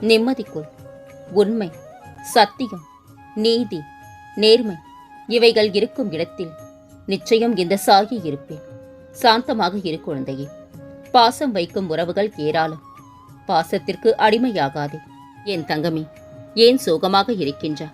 நிம்மதிக்குள் உண்மை சத்தியம் நீதி நேர்மை இவைகள் இருக்கும் இடத்தில் நிச்சயம் இந்த சாகி இருப்பேன். சாந்தமாக இரு குழந்தையே. பாசம் வைக்கும் உறவுகள் ஏராளம். பாசத்திற்கு அடிமையாகாதே. என் தங்கமே ஏன் சோகமாக இருக்கின்றா?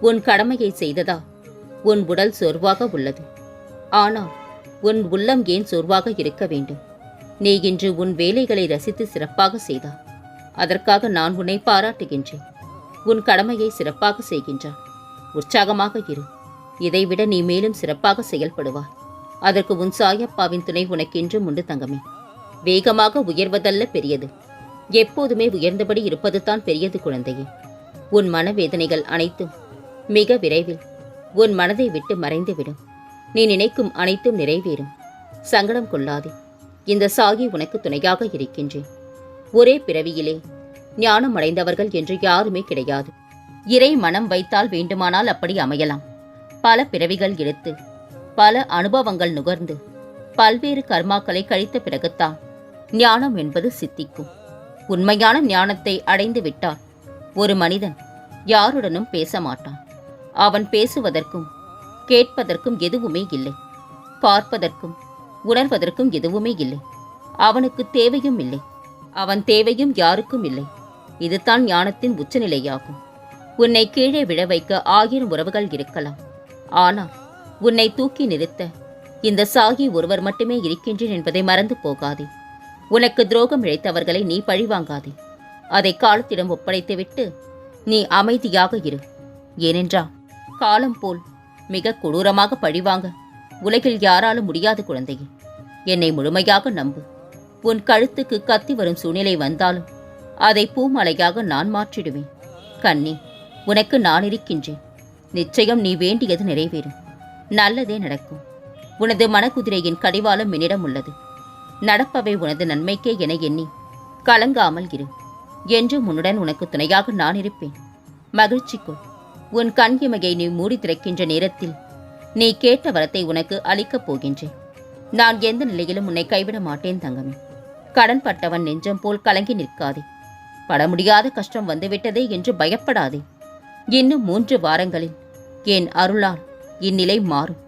உன் கடமையை செய்ததா? உன் உடல் சோர்வாக உள்ளது. ஆனால் உன் உள்ளம் ஏன் சோர்வாக இருக்க வேண்டும்? நீ இன்று உன் வேலைகளை ரசித்து சிறப்பாக செய்தா அதற்காக நான் உன்னை பாராட்டுகின்றேன். உன் கடமையை சிறப்பாக செய்கின்றாய். உற்சாகமாக இரு. இதைவிட நீ மேலும் சிறப்பாக செயல்படுவாய். அதற்கு உன் சாயப்பாவின் துணை உனக்கென்றும் உண்டு தங்கமே. வேகமாக உயர்வதல்ல பெரியது. எப்போதுமே உயர்ந்தபடி இருப்பது தான் பெரியது குழந்தையே. உன் மனவேதனைகள் அனைத்தும் மிக விரைவில் உன் மனதை விட்டு மறைந்துவிடும். நீ நினைக்கும் அனைத்தும் நிறைவேறும். சங்கடம் கொள்ளாதே. இந்த சாகி உனக்கு துணையாக இருக்கின்றேன். ஒரே பிறவியிலே. ஞானம் அடைந்தவர்கள் என்று யாருமே கிடையாது. இறை மனம் வைத்தால் வேண்டுமானால் அப்படி அமையலாம். பல பிறவிகள் எடுத்து பல அனுபவங்கள் நுகர்ந்து பல்வேறு கர்மாக்களை கழித்த பிறகுத்தான் ஞானம் என்பது சித்திக்கும். உண்மையான ஞானத்தை அடைந்து விட்டால் ஒரு மனிதன் யாருடனும் பேச மாட்டான். அவன் பேசுவதற்கும் கேட்பதற்கும் எதுவுமே இல்லை. பார்ப்பதற்கும் உணர்வதற்கும் எதுவுமே இல்லை. அவனுக்கு தேவையும் இல்லை. அவன் தேவையும் யாருக்கும் இல்லை. இதுதான் ஞானத்தின் உச்சநிலையாகும். உன்னை கீழே விழ வைக்க ஆயிரம் உறவுகள் இருக்கலாம். ஆனால் உன்னை தூக்கி நிறுத்த இந்த சாகி ஒருவர் மட்டுமே இருக்கின்றேன் என்பதை மறந்து போகாதே. உனக்கு துரோகம் இழைத்தவர்களை நீ பழிவாங்காதே. அதை காலத்திடம் ஒப்படைத்துவிட்டு நீ அமைதியாக இரு. ஏனென்றால் காலம் போல் மிக கொடூரமாக பழிவாங்க உலகில் யாராலும் முடியாது குழந்தையே. என்னை முழுமையாக நம்பு. உன் கழுத்துக்கு கத்தி வரும் சூழ்நிலை வந்தாலும் அதை பூமலையாக நான் மாற்றிடுவேன். கண்ணி உனக்கு நான் இருக்கின்றேன். நிச்சயம் நீ வேண்டியது நிறைவேறும். நல்லதே நடக்கும். உனது மனக்குதிரையின் கடிவாளம் என்னிடம் உள்ளது. நடப்பவை உனது நன்மைக்கே என எண்ணி கலங்காமல் இரு. என்று உன்னுடன் உனக்கு துணையாக நான் இருப்பேன். மகிழ்ச்சிக்குள் உன் கண் இமையை நீ மூடி திறக்கின்ற நேரத்தில் நீ கேட்ட வரத்தை உனக்கு அளிக்கப் போகின்றேன். நான் எந்த நிலையிலும் உன்னை கைவிட மாட்டேன் தங்கமே. கடன் பட்டவன் நெஞ்சம் போல் கலங்கி நிற்காதே. பட முடியாத கஷ்டம் வந்துவிட்டதே என்று பயப்படாதே. இன்னும் மூன்று வாரங்களில் என் அருளால் இந்நிலை மாறும்.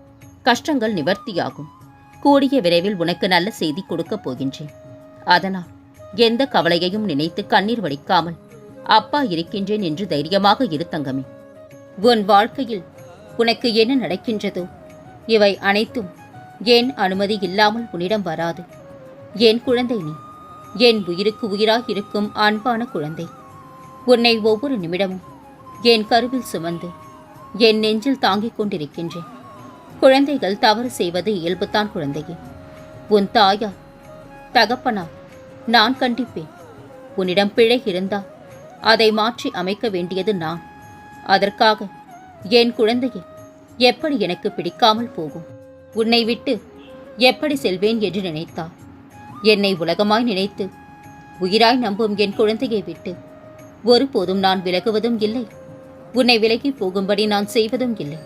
கஷ்டங்கள் நிவர்த்தியாகும். கூடிய விரைவில் உனக்கு நல்ல செய்தி கொடுக்கப் போகின்றேன். அதனால் எந்த கவலையையும் நினைத்து கண்ணீர் வடிக்காமல் அப்பா இருக்கின்றேன் என்று தைரியமாக இரு தங்கமே. உன் வாழ்க்கையில் உனக்கு என்ன நடக்கின்றதோ இவை அனைத்தும் என் அனுமதி இல்லாமல் உன்னிடம் வராது. என் குழந்தை நீ. என் உயிருக்கு உயிராக இருக்கும் அன்பான குழந்தை. உன்னை ஒவ்வொரு நிமிடமும் என் கருவில் சுமந்து என் நெஞ்சில் தாங்கிக் கொண்டிருக்கின்றேன். குழந்தைகள் தவறு செய்வது இயல்புதான் குழந்தையே. உன் தாயா தகப்பனா நான் கண்டிப்பேன். உன்னிடம் பிழை இருந்தால் அதை மாற்றி அமைக்க வேண்டியது நான். அதற்காக என் குழந்தையை எப்படி எனக்கு பிடிக்காமல் போகும்? உன்னை விட்டு எப்படி செல்வேன் என்று நினைத்தாள் என்னை உலகமாய் நினைத்து. உயிராய் நம்பும் என் குழந்தையை விட்டு. ஒருபோதும் நான் விலகுவதும் இல்லை. உன்னை விலகி போகும்படி நான் செய்வதும் இல்லை.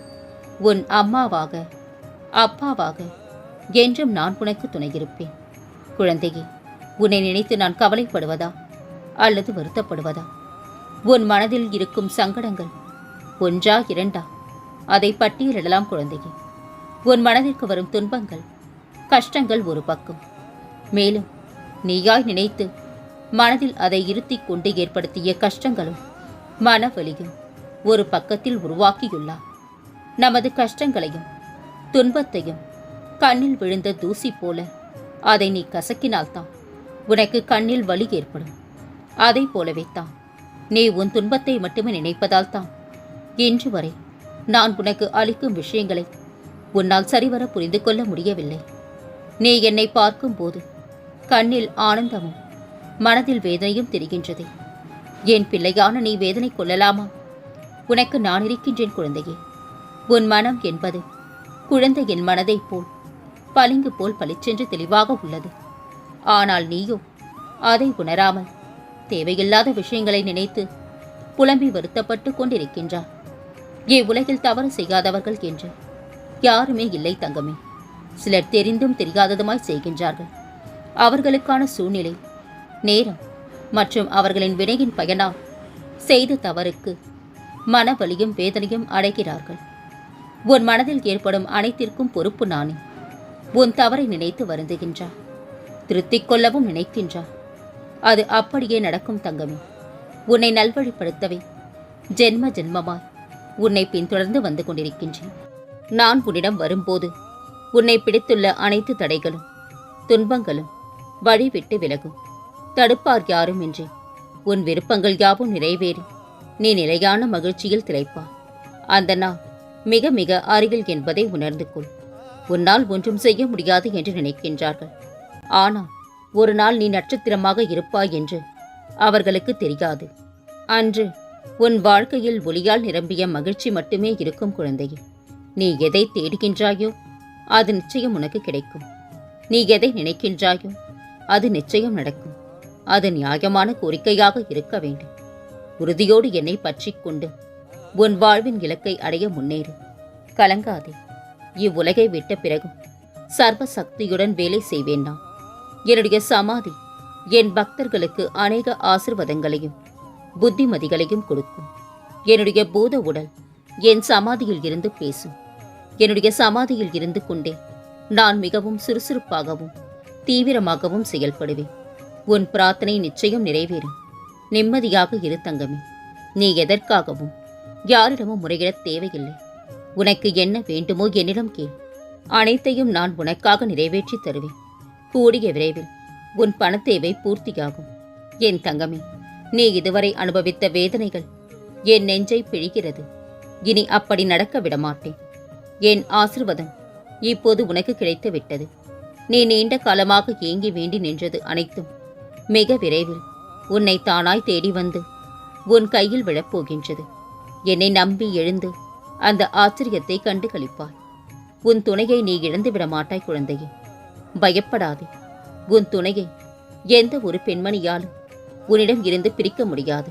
உன் அம்மாவாக அப்பாவாக என்றும் நான் உனக்கு துணையிருப்பேன். குழந்தையே உன்னை நினைத்து நான் கவலைப்படுவதா? அல்லது வருத்தப்படுவதா? உன் மனதில் இருக்கும் சங்கடங்கள் ஒன்றா இரண்டா? அதை பட்டியலிடலாம் குழந்தையே. உன் மனதிற்கு வரும் துன்பங்கள் கஷ்டங்கள் ஒரு பக்கம். மேலும் நீயாய் நினைத்து மனதில் அதை இருத்திக் கொண்டு ஏற்படுத்திய கஷ்டங்களும் மனவலியும் ஒரு பக்கத்தில் உருவாக்கியுள்ளார் நமது கஷ்டங்களையும் துன்பத்தையும் கண்ணில் விழுந்த தூசி போல அதை நீ கசக்கினால்தான் உனக்கு கண்ணில் வலி ஏற்படும். அதை போலவே தான் நீ உன் துன்பத்தை மட்டுமே நினைப்பதால் தான் இன்று வரை நான் உனக்கு அளிக்கும் விஷயங்களை உன்னால் சரிவர புரிந்து கொள்ள முடியவில்லை. நீ என்னை பார்க்கும்போது கண்ணில் ஆனந்தமும் மனதில் வேதனையும் தெரிகின்றது. என் பிள்ளையான நீ வேதனை கொள்ளலாமா? உனக்கு நான் இருக்கின்றேன் குழந்தையே. உன் மனம் என்பது குழந்தையின் மனதைப் போல் பளிங்கு போல் பளிச்சென்று தெளிவாக உள்ளது. ஆனால் நீயோ அதை உணராமல் தேவையில்லாத விஷயங்களை நினைத்து புலம்பி வருத்தப்பட்டு கொண்டிருக்கின்றார். இவ்வுலகில் தவறு செய்யாதவர்கள் என்று யாருமே இல்லை தங்கமே. சிலர் தெரிந்தும் தெரியாததுமாய் செய்கின்றார்கள். அவர்களுக்கான சூழ்நிலை. நேரம் மற்றும் அவர்களின் வினையின் பயனால் செய்த தவறுக்கு மனவலியும் வேதனையும் அடைகிறார்கள். உன் மனதில் ஏற்படும் அனைத்திற்கும் பொறுப்பு நானே. உன் தவறை நினைத்து வருந்துகின்றார் திருத்திக் கொள்ளவும் நினைக்கின்றார் அது அப்படியே நடக்கும் தங்கமே. உன்னை நல்வழிப்படுத்தவே ஜென்ம ஜென்மமாய் உன்னை பின்தொடர்ந்து வந்து கொண்டிருக்கின்றேன். நான் உன்னிடம் வரும்போது உன்னை பிடித்துள்ள அனைத்து தடைகளும் துன்பங்களும் வழிவிட்டு விலகும். தடுப்பார் யாரும் இன்றி. உன் விருப்பங்கள் யாவும் நிறைவேறி. நீ நிலையான மகிழ்ச்சியில் திளைப்பாய் அந்த நாள் மிக மிக அருகில் என்பதை உணர்ந்து கொள். உன்னால் ஒன்றும் செய்ய முடியாது என்று நினைக்கின்றார்கள். ஆனால் ஒரு நாள் நீ நட்சத்திரமாக இருப்பாய் என்று அவர்களுக்கு தெரியாது. அன்று உன் வாழ்க்கையில் ஒளியால் நிரம்பிய மகிழ்ச்சி மட்டுமே இருக்கும் குழந்தையே. நீ எதை தேடுகின்றாயோ அது நிச்சயம் உனக்கு கிடைக்கும். நீ எதை நினைக்கின்றாயோ அது நிச்சயம் நடக்கும். அது நியாயமான கோரிக்கையாக இருக்க வேண்டும். உறுதியோடு என்னை பற்றிக் கொண்டு உன் வாழ்வின் இலக்கை அடைய முன்னேறு. கலங்காதே. இவ்வுலகை விட்ட பிறகும் சர்வ சக்தியுடன் வேலை செய்வேன் நான். என்னுடைய சமாதி என் பக்தர்களுக்கு அநேக ஆசிர்வாதங்களையும் புத்திமதிகளையும் கொடுக்கும். என்னுடைய பூத உடல் என் சமாதியில் இருந்து பேசும். என்னுடைய சமாதியில் இருந்து கொண்டே நான் மிகவும் சுறுசுறுப்பாகவும் தீவிரமாகவும் செயல்படுவேன். உன் பிரார்த்தனை நிச்சயம் நிறைவேறும். நிம்மதியாக இரு தங்கமே. நீ எதற்காகவும் யாரிடமும் முறையிடத் தேவையில்லை. உனக்கு என்ன வேண்டுமோ என்னிடம் கேள். அனைத்தையும் நான் உனக்காக நிறைவேற்றி தருவேன். கூடிய விரைவில் உன் பணத்தேவை பூர்த்தியாகும். என் தங்கமே நீ இதுவரை அனுபவித்த வேதனைகள் என் நெஞ்சை பிழிகிறது. இனி அப்படி நடக்க விடமாட்டேன். என் ஆசிர்வாதம் இப்போது உனக்கு கிடைத்து விட்டது நீ நீண்ட காலமாக ஏங்கி வேண்டி நின்றது அனைத்தும். மிக விரைவில் உன்னை தானாய் தேடி வந்து உன் கையில் விழப்போகின்றது. என்னை நம்பி எழுந்து அந்த ஆச்சரியத்தை கண்டு கழிப்பாய் உன் துணையை நீ இழந்து விட மாட்டாய் குழந்தையே. பயப்படாதே. உன் துணையை எந்த ஒரு பெண்மணியாலும் உன்னிடம் இருந்து பிரிக்க முடியாது.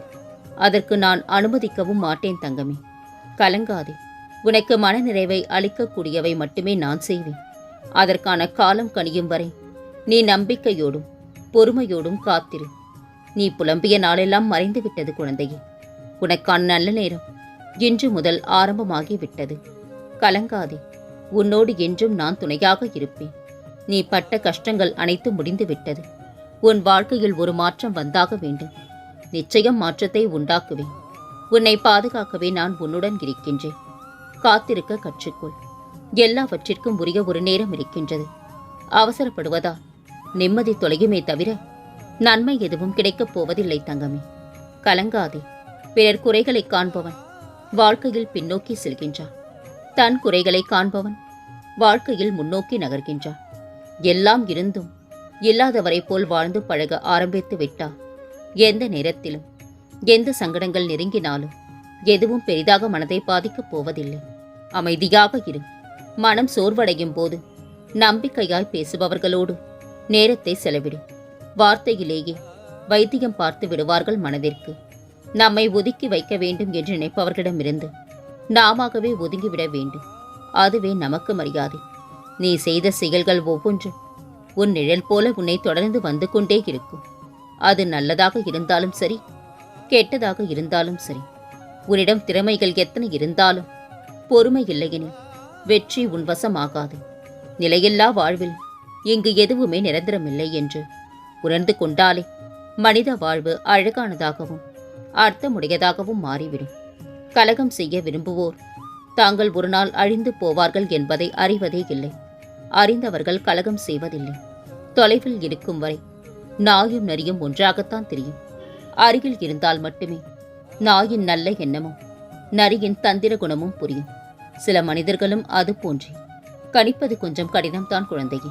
அதற்கு நான் அனுமதிக்கவும் மாட்டேன் தங்கமே. கலங்காதே. உனக்கு மனநிறைவை அளிக்கக்கூடியவை மட்டுமே நான் செய்வேன். அதற்கான காலம் கனியும் வரை நீ நம்பிக்கையோடும் பொறுமையோடும் காத்திரு. நீ புலம்பிய நாளெல்லாம் மறைந்து விட்டது குழந்தையே. உனக்கான நல்ல நேரம் இன்று முதல் ஆரம்பமாகி விட்டது கலங்காதே. உன்னோடு என்றும் நான் துணையாக இருப்பேன். நீ பட்ட கஷ்டங்கள் அனைத்தும் முடிந்து விட்டது உன் வாழ்க்கையில் ஒரு மாற்றம் வந்தாக வேண்டும். நிச்சயம் மாற்றத்தை உண்டாக்குவேன். உன்னை பாதுகாக்கவே நான் உன்னுடன் இருக்கின்றேன். காத்திருக்க கற்றுக்கொள். எல்லாவற்றிற்கும் உரிய ஒரு நேரம் இருக்கின்றது. அவசரப்படுவதால் நிம்மதி தொலையுமே தவிர நன்மை எதுவும் கிடைக்கப் போவதில்லை தங்கமே. கலங்காதே. பிறர் குறைகளை காண்பவன் வாழ்க்கையில் பின்னோக்கி செல்கின்றான். தன் குறைகளை காண்பவன் வாழ்க்கையில் முன்னோக்கி நகர்கின்றான். எல்லாம் இருந்தும் இல்லாதவரை போல் வாழ்ந்து பழக ஆரம்பித்து விட்டா எந்த நேரத்திலும் எந்த சங்கடங்கள் நெருங்கினாலும் எதுவும் பெரிதாக மனதை பாதிக்கப் போவதில்லை. அமைதியாக இரு. மனம் சோர்வடையும் போது நம்பிக்கையாய் பேசுபவர்களோடு நேரத்தை செலவிடு. வார்த்தையிலேயே வைத்தியம் பார்த்து விடுவார்கள் மனதிற்கு. நம்மை ஒதுக்கி வைக்க வேண்டும் என்று நினைப்பவர்களிடமிருந்து நாமாகவே ஒதுங்கிவிட வேண்டும். அதுவே நமக்கு மரியாதை. நீ செய்த செயல்கள் ஒவ்வொன்றும் உன் நிழல் போல உன்னை தொடர்ந்து வந்து கொண்டே இருக்கும். அது நல்லதாக இருந்தாலும் சரி கெட்டதாக இருந்தாலும் சரி. உன்னிடம் திறமைகள் எத்தனை இருந்தாலும் பொறுமை இல்லையெனில் வெற்றி உன்வசமாகாது நிலையில்லா வாழ்வில் இங்கு எதுவுமே நிரந்தரமில்லை என்று உணர்ந்து கொண்டாலே மனித வாழ்வு அழகானதாகவும் அர்த்தமுடையதாகவும் மாறிவிடும். கலகம் செய்ய விரும்புவோர் தாங்கள் ஒரு நாள் அழிந்து போவார்கள் என்பதை அறிவதே இல்லை. அறிந்தவர்கள் கலகம் செய்வதில்லை. தொலைவில் இருக்கும் வரை நாயும் நரியும் ஒன்றாகத்தான் தெரியும். அருகில் இருந்தால் மட்டுமே நாயின் நல்ல எண்ணமும் நரியின் தந்திர குணமும் புரியும். சில மனிதர்களும் அது போன்றே. கணிப்பது கொஞ்சம் கடினம்தான் குழந்தையே.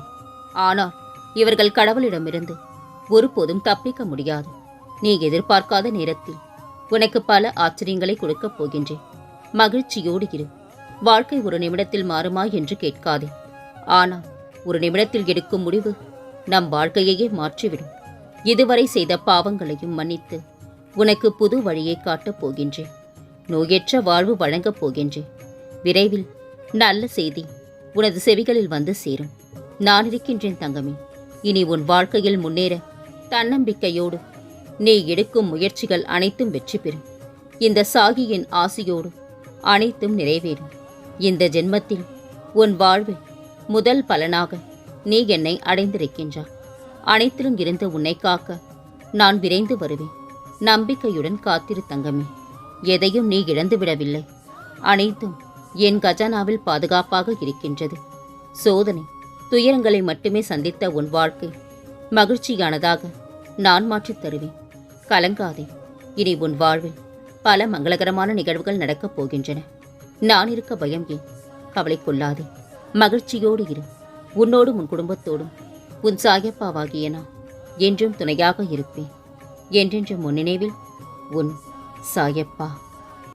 ஆனால் இவர்கள் கடவுளிடமிருந்து ஒருபோதும் தப்பிக்க முடியாது. நீ எதிர்பார்க்காத நேரத்தில் உனக்கு பல ஆச்சரியங்களை கொடுக்கப் போகின்றேன். மகிழ்ச்சியோடு இரு. வாழ்க்கை ஒரு நிமிடத்தில் மாறுமா என்று கேட்காதே. ஆனால் ஒரு நிமிடத்தில் எடுக்கும் முடிவு நம் வாழ்க்கையையே மாற்றிவிடும். இதுவரை செய்த பாவங்களையும் மன்னித்து உனக்கு புது வழியை காட்டப் போகின்றேன். நோயற்ற வாழ்வு வழங்கப் போகின்றேன். விரைவில் நல்ல செய்தி உனது செவிகளில் வந்து சேரும். நான் இருக்கின்றேன் தங்கமே. இனி உன் வாழ்க்கையில் முன்னேற தன்னம்பிக்கையோடு நீ எடுக்கும் முயற்சிகள் அனைத்தும் வெற்றி பெறும். இந்த சாகியின் ஆசையோடு அனைத்தும் நிறைவேறும். இந்த ஜென்மத்தில் உன் வாழ்வில் முதல் பலனாக நீ என்னை அடைந்திருக்கின்றாய். அனைத்திலும் இருந்து உன்னை காக்க நான் விரைந்து வருவேன். நம்பிக்கையுடன் காத்திரு தங்கமே. எதையும் நீ இழந்து விடவில்லை அனைத்தும் என் கஜானாவில் பாதுகாப்பாக இருக்கின்றது. சோதனை துயரங்களை மட்டுமே சந்தித்த உன் வாழ்க்கை. மகிழ்ச்சியானதாக நான் மாற்றித் தருவேன். கலங்காதே இனி உன் வாழ்வில் பல மங்களகரமான நிகழ்வுகள் நடக்கப் போகின்றன. நான் இருக்க பயம் ஏன்? கவலை கொள்ளாதே. மகிழ்ச்சியோடு இரு. உன்னோடும் உன் குடும்பத்தோடும். உன் சாயப்பாவாகிய நான் என்றும் துணையாக இருப்பேன். என்றென்றும் உன் நினைவில் உன் சாயப்பா.